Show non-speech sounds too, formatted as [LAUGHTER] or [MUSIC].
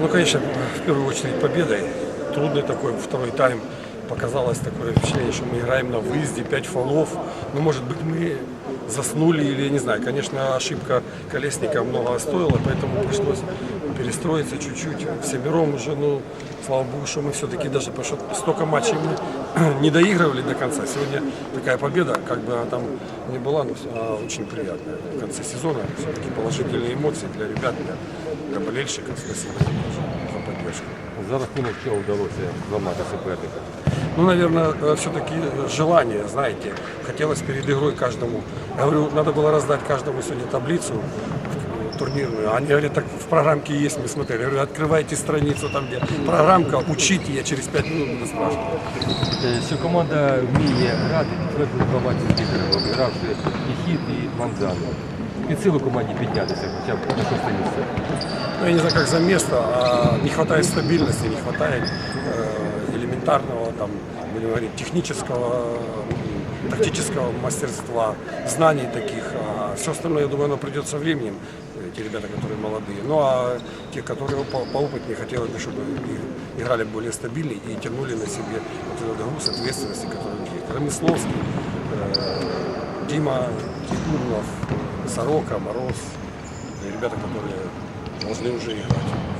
Ну, конечно, в первую очередь победой. Трудный такой второй тайм. Показалось такое впечатление, что мы играем на выезде, 5 фолов. Ну, может быть, мы заснули или, не знаю. Конечно, ошибка Колесника много стоила, поэтому пришлось перестроиться чуть-чуть. Всемиром уже, ну, слава богу, что мы все-таки даже, что столько матчей мы [CLEARS THROAT] не доигрывали до конца. Сегодня такая победа, как бы она там не была, но очень приятная. В конце сезона все-таки положительные эмоции для ребят, для, для болельщиков. Спасибо за поддержку. За рахунок чого вдалося зламати суперника? Ну, наверное, все-таки желание, знаете, хотелось перед игрой каждому. Я говорю, надо было раздать каждому сегодня таблицу э, турнирную. Они говорят, так в программке есть, мы смотрели. Я говорю, открывайте страницу там, где программка, учите, я через 5 минут буду спрашивать. Е, Що команда вміє грати, підтвердили два матчі з лідером, обігравши і хід, і Манзану. Під силу команді піднятися, хоча б на шосте місце. Ну, я не знаю, как за место, а не хватает стабильности, не хватает э, элементарного, там, будем говорить, технического, м, тактического мастерства, знаний таких. А все остальное, я думаю, оно придет со временем, э, те ребята, которые молодые. Ну, а те, которые по- поопытнее, хотелось бы, чтобы играли более стабильно и тянули на себе вот этот груз ответственности, который у них. Ромисловский, э, Дима Титурнов, Сорока, Мороз, э, ребята, которые должны уже играть.